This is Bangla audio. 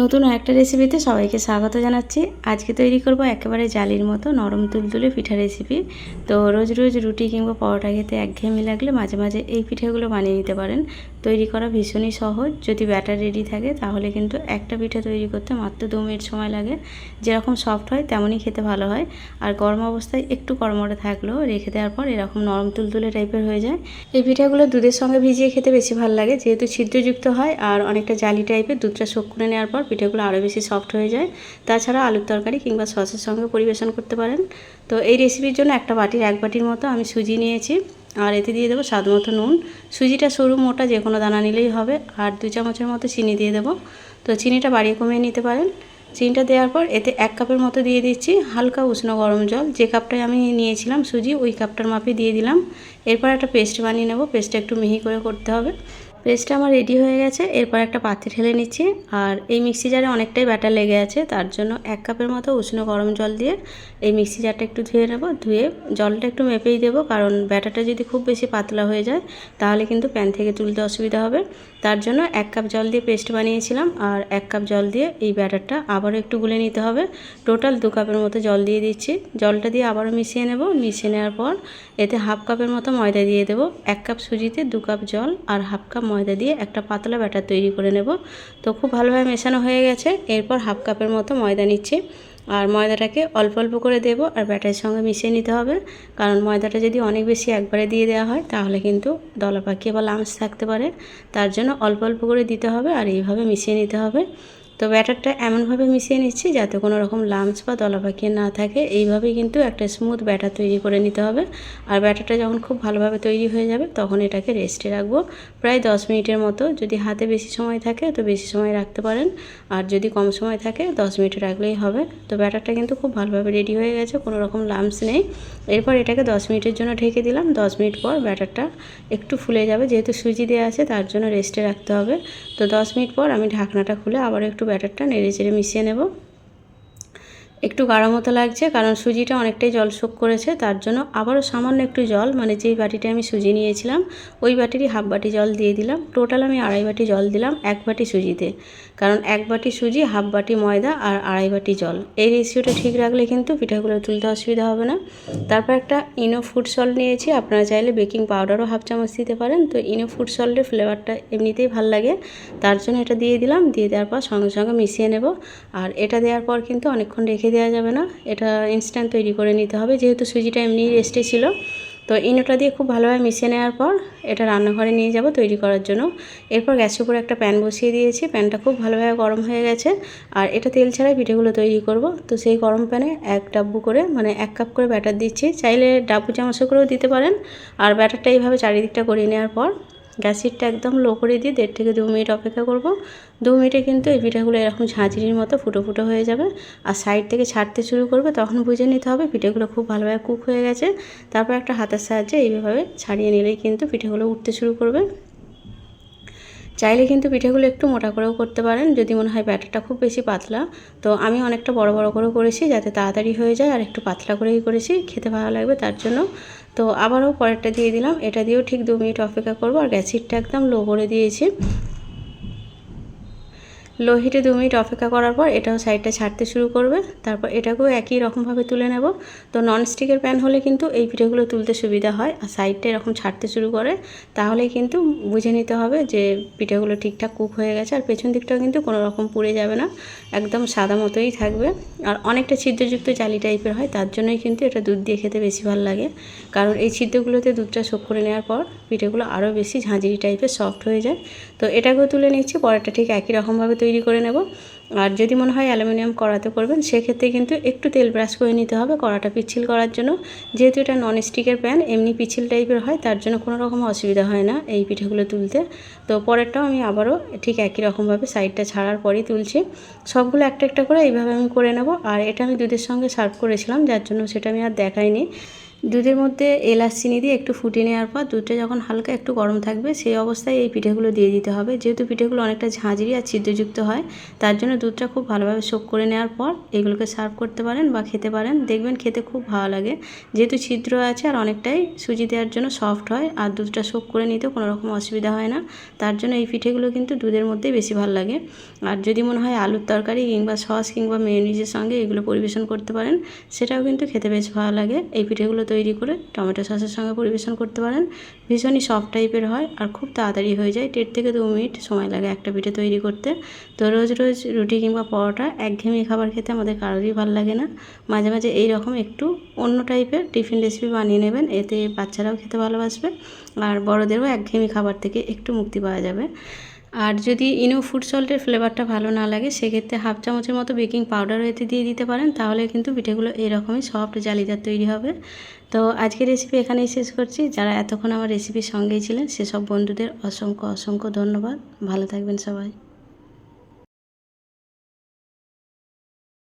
নতুন একটা রেসিপিতে সবাইকে স্বাগত জানাচ্ছি। আজকে তৈরি করব একেবারে জালির মতো নরম তুলতুলে পিঠা রেসিপি তো রোজ রোজ রুটি কিংবা পরোটা খেতে একঘেয়েমি লাগলে মাঝে মাঝে এই পিঠেগুলো বানিয়ে নিতে পারেন। তৈরি করা ভীষণই সহজ। যদি ব্যাটার রেডি থাকে, তাহলে কিন্তু একটা পিঠা তৈরি করতে মাত্র দু মিনিট সময় লাগে। যেরকম সফট হয়, তেমনই খেতে ভালো হয়। আর গরম অবস্থায় একটু কড়মড়ে থাকলেও রেখে দেওয়ার পর এরকম নরম তুলতুলে টাইপের হয়ে যায়। এই পিঠাগুলো দুধের সঙ্গে ভিজিয়ে খেতে বেশি ভালো লাগে। যেহেতু ছিদ্রযুক্ত হয় আর অনেকটা জালি টাইপের দুধটা শোক করে নেওয়ার পর পিঠাগুলো আরও বেশি সফট হয়ে যায়। তাছাড়া আলুর তরকারি কিংবা সসের সঙ্গে পরিবেশন করতে পারেন। তো এই রেসিপির জন্য একটা বাটির, এক বাটির মতো আমি সুজি নিয়েছি। আর এতে দিয়ে দেবো স্বাদ মতো নুন। সুজিটা সরু মোটা যে কোনো দানা নিলেই হবে। আর দু চামচের মতো চিনি দিয়ে দেবো। তো চিনিটা বাড়িয়ে কমিয়ে নিতে পারেন। চিনিটা দেওয়ার পর এতে এক কাপের মতো দিয়ে দিচ্ছি হালকা উষ্ণ গরম জল। যে কাপটায় আমি নিয়েছিলাম সুজি, ওই কাপটার মাপে দিয়ে দিলাম। এরপর একটা পেস্ট বানিয়ে নেব। পেস্টটা একটু মিহি করে করতে হবে। পেস্টটা আমার রেডি হয়ে গেছে, এরপর একটা পাত্রে ঢেলে নিচ্ছি। আর এই মিক্সি জারে অনেকটাই ব্যাটার লেগে আছে, তার জন্য এক কাপের মতো উষ্ণ গরম জল দিয়ে এই মিক্সি জারটা একটু ধুয়ে নেব। ধুয়ে জলটা একটু মেপেই দেবো, কারণ ব্যাটারটা যদি খুব বেশি পাতলা হয়ে যায়, তাহলে কিন্তু প্যান থেকে তুলতে অসুবিধা হবে। তার জন্য এক কাপ জল দিয়ে পেস্ট বানিয়েছিলাম, আর এক কাপ জল দিয়ে এই ব্যাটারটা আবারও একটু গুলে নিতে হবে। টোটাল দু কাপের মতো জল দিয়ে দিচ্ছি। জলটা দিয়ে আবারও মিশিয়ে নেব। মিশিয়ে নেওয়ার পর এতে হাফ কাপের মতো ময়দা দিয়ে দেবো। এক কাপ সুজিতে দু কাপ জল আর হাফ কাপ ময়দা দিয়ে একটা পাতলা ব্যাটার তৈরি করে নেব। তো খুব ভালোভাবে মেশানো হয়ে গেছে। এরপর হাফ কাপের মতো ময়দা নিচ্ছি। আর ময়দাটাকে অল্প অল্প করে দেব আর ব্যাটারের সঙ্গে মিশিয়ে নিতে হবে। কারণ ময়দাটা যদি অনেক বেশি একবারে দিয়ে দেওয়া হয়, তাহলে কিন্তু দলা পাকিয়ে বা লামস থাকতে পারে। তার জন্য অল্প অল্প করে দিতে হবে আর এইভাবে মিশিয়ে নিতে হবে। তো ব্যাটারটা এমনভাবে মিশিয়ে নিচ্ছি যাতে কোনো রকম লামস বা দলা না থাকে। এইভাবেই কিন্তু একটা স্মুথ ব্যাটার তৈরি করে নিতে হবে। আর ব্যাটারটা যখন খুব ভালোভাবে তৈরি হয়ে যাবে, তখন এটাকে রেস্টে রাখব। প্রায় দশ মিনিটের মতো। যদি হাতে বেশি সময় থাকে, তো বেশি সময় রাখতে পারেন। আর যদি কম সময় থাকে, দশ মিনিট রাখলেই হবে। তো ব্যাটারটা কিন্তু খুব ভালোভাবে রেডি হয়ে গেছে, কোনো রকম লামস নেই। এরপর এটাকে দশ মিনিটের জন্য ঢেকে দিলাম। দশ মিনিট পর ব্যাটারটা একটু ফুলে যাবে। যেহেতু সুজি দেওয়া আছে, তার জন্য রেস্টে রাখতে হবে। তো দশ মিনিট পর আমি ঢাকনাটা খুলে আবার একটু ব্যাটারটা নেড়ে চেড়ে মিশিয়ে নেব। একটু গাঢ় মতো লাগছে, কারণ সুজিটা অনেকটাই জল শোক করেছে, তার জন্য আবারও সামান্য একটু জল মানে যেই বাটিটা আমি সুজি নিয়েছিলাম, ওই বাটিরই হাফ বাটি জল দিয়ে দিলাম। টোটাল আমি আড়াই বাটি জল দিলাম এক বাটি সুজিতে, কারণ এক বাটি সুজি, হাফ বাটি ময়দা আর আড়াই বাটি জল। এই রেশিওটা ঠিক রাখলে কিন্তু পিঠাগুলো তুলতে অসুবিধা হবে না। তারপর একটা ইনো ফুড সল্ট নিয়েছি, আপনারা চাইলে বেকিং পাউডারও হাফ চামচ দিতে পারেন। তো ইনো ফুড সল্টের ফ্লেভারটা এমনিতেই ভালো লাগে, তার জন্য এটা দিয়ে দিলাম, দিয়ে দেওয়ার পর সঙ্গে সঙ্গে মিশিয়ে নেব। আর এটা দেওয়ার পর কিন্তু অনেকক্ষণ রেখে দেওয়া যাবে না। এটা ইনস্ট্যান্ট তৈরি করে নিতে হবে। যেহেতু সুজিটা এমনি রেস্টে ছিল, তো ইনোটা দিয়ে খুব ভালোভাবে মিশিয়ে নেওয়ার পর এটা রান্নাঘরে নিয়ে যাব তৈরি করার জন্য। এরপর গ্যাসের উপরে একটা প্যান বসিয়ে দিয়েছি। প্যানটা খুব ভালোভাবে গরম হয়ে গেছে। আর এটা তেল ছাড়াই পিঠেগুলো তৈরি করব। তো সেই গরম প্যানে এক ডাব্বু করে মানে এক কাপ করে ব্যাটার দিচ্ছি। চাইলে ডাব্বু চামচে করেও দিতে পারেন। আর ব্যাটারটা এইভাবে চারিদিকটা করিয়ে নেওয়ার পর গ্যাসিটটা একদম লো করে দিয়ে দেড় থেকে দু মিনিট অপেক্ষা করব। দু মিনিটে কিন্তু এই পিঠাগুলো এরকম ঝাঁঝরির মতো ফুটো ফুটো হয়ে যাবে। আর সাইড থেকে ছাড়তে শুরু করবে, তখন বুঝে নিতে হবে পিঠেগুলো খুব ভালোভাবে কুক হয়ে গেছে। তারপর একটা হাতের সাহায্যে এইভাবে ছাড়িয়ে নিলেই কিন্তু পিঠেগুলো উঠতে শুরু করবে। চাইলে কিন্তু পিঠেগুলো একটু মোটা করেও করতে পারেন, যদি মনে হয় ব্যাটারটা খুব বেশি পাতলা। তো আমি অনেকটা বড় বড় করে করেছি, যাতে তাড়াতাড়ি হয়ে যায়, আর একটু পাতলা করেই করেছি, খেতে ভালো লাগবে তার জন্য। তো আবারও পরেরটা দিয়ে দিলাম। এটা দিয়েও ঠিক দু মিনিট অপেক্ষা করব। আর গ্যাসিটটা একদম লো করে দিয়েছি। লো হিটে দু মিনিট অপেক্ষা করার পর এটাও সাইডটা ছাড়তে শুরু করবে। তারপর এটাকেও একই রকমভাবে তুলে নেব। তো ননস্টিকের প্যান হলে কিন্তু এই পিঠেগুলো তুলতে সুবিধা হয় আর সাইডটা এরকম ছাড়তে শুরু করে তাহলেই কিন্তু বুঝে নিতে হবে যে পিঠেগুলো ঠিকঠাক কুক হয়ে গেছে আর পেছন দিকটাও কিন্তু কোনো রকম পুড়ে যাবে না, একদম সাদা মতোই থাকবে। আর অনেকটা ছিদ্রযুক্ত চালি টাইপের হয়, তার জন্যই কিন্তু এটা দুধ দিয়ে খেতে বেশি ভালো লাগে। কারণ এই ছিদ্রগুলোতে দুধটা শোক করে নেওয়ার পর পিঠেগুলো আরও বেশি ঝাঁঝরি টাইপের সফট হয়ে যায়। তো এটাকেও তুলে নিচ্ছি, পরেরটা ঠিক একই রকমভাবে তৈরি করে নেব। আর যদি মনে হয় অ্যালুমিনিয়াম কড়াতে করবেন, সেক্ষেত্রে কিন্তু একটু তেল ব্রাশ করে নিতে হবে কড়াটা পিচ্ছিল করার জন্য। যেহেতু এটা ননস্টিকের প্যান এমনি পিচ্ছিল টাইপের হয়, তার জন্য কোনো রকম অসুবিধা হয় না এই পিঠেগুলো তুলতে। তো পরেরটাও আমি আবারও ঠিক একই রকমভাবে সাইডটা ছাড়ার পরেই তুলছি। সবগুলো একটা একটা করে এইভাবে আমি করে নেব। আর এটা আমি দুধের সঙ্গে সার্ভ করেছিলাম, যার জন্য সেটা আমি আর দেখাইনি। দুধের মধ্যে এলাচ চিনি দিয়ে একটু ফুটিয়ে নেওয়ার পর দুধটা যখন হালকা একটু গরম থাকবে, সেই অবস্থায় এই পিঠেগুলো দিয়ে দিতে হবে। যেহেতু পিঠেগুলো অনেকটা ঝাঁঝরি আর ছিদ্রযুক্ত হয়, তার জন্য দুধটা খুব ভালোভাবে শোক করে নেওয়ার পর এগুলোকে সার্ভ করতে পারেন বা খেতে পারেন। দেখবেন খেতে খুব ভালো লাগে। যেহেতু ছিদ্র আছে আর অনেকটাই সুজি দেওয়ার জন্য সফট হয়, আর দুধটা শোক করে নিতেও কোনো রকম অসুবিধা হয় না। তার জন্য এই পিঠেগুলো কিন্তু দুধের মধ্যেই বেশি ভালো লাগে। আর যদি মনে হয় আলুর তরকারি কিংবা সস কিংবা মেয়োনিজের সঙ্গে এগুলো পরিবেশন করতে পারেন, সেটাও কিন্তু খেতে বেশ ভালো লাগে। এই পিঠেগুলো তৈরি করে টমেটো সসের সঙ্গে পরিবেশন করতে পারেন। ভীষণই সফট টাইপের হয় আর খুব তাড়াতাড়ি হয়ে যায়। দেড় থেকে দু মিনিট সময় লাগে একটা পিঠে তৈরি করতে। তো রোজ রোজ রুটি কিংবা পরোটা একঘেয়েমি খাবার খেতে আমাদের কারোরই ভালো লাগে না। মাঝে মাঝে এই রকম একটু অন্য টাইপের টিফিন রেসিপি বানিয়ে নেবেন। এতে বাচ্চারাও খেতে ভালোবাসবে আর বড়োদেরও একঘেয়েমি খাবার থেকে একটু মুক্তি পাওয়া যাবে। আর যদি ইনো ফুড সল্টের ফ্লেভারটা ভালো না লাগে, সেক্ষেত্রে হাফ চামচের মতো বেকিং পাউডারও এতে দিয়ে দিতে পারেন, তাহলে কিন্তু পিঠেগুলো এরকমই সফট জালিদার তৈরি হবে। তো আজকের রেসিপি এখানেই শেষ করছি। যারা এতক্ষণ আমার রেসিপির সঙ্গেই ছিলেন, সেসব বন্ধুদের অসংখ্য অসংখ্য ধন্যবাদ। ভালো থাকবেন সবাই।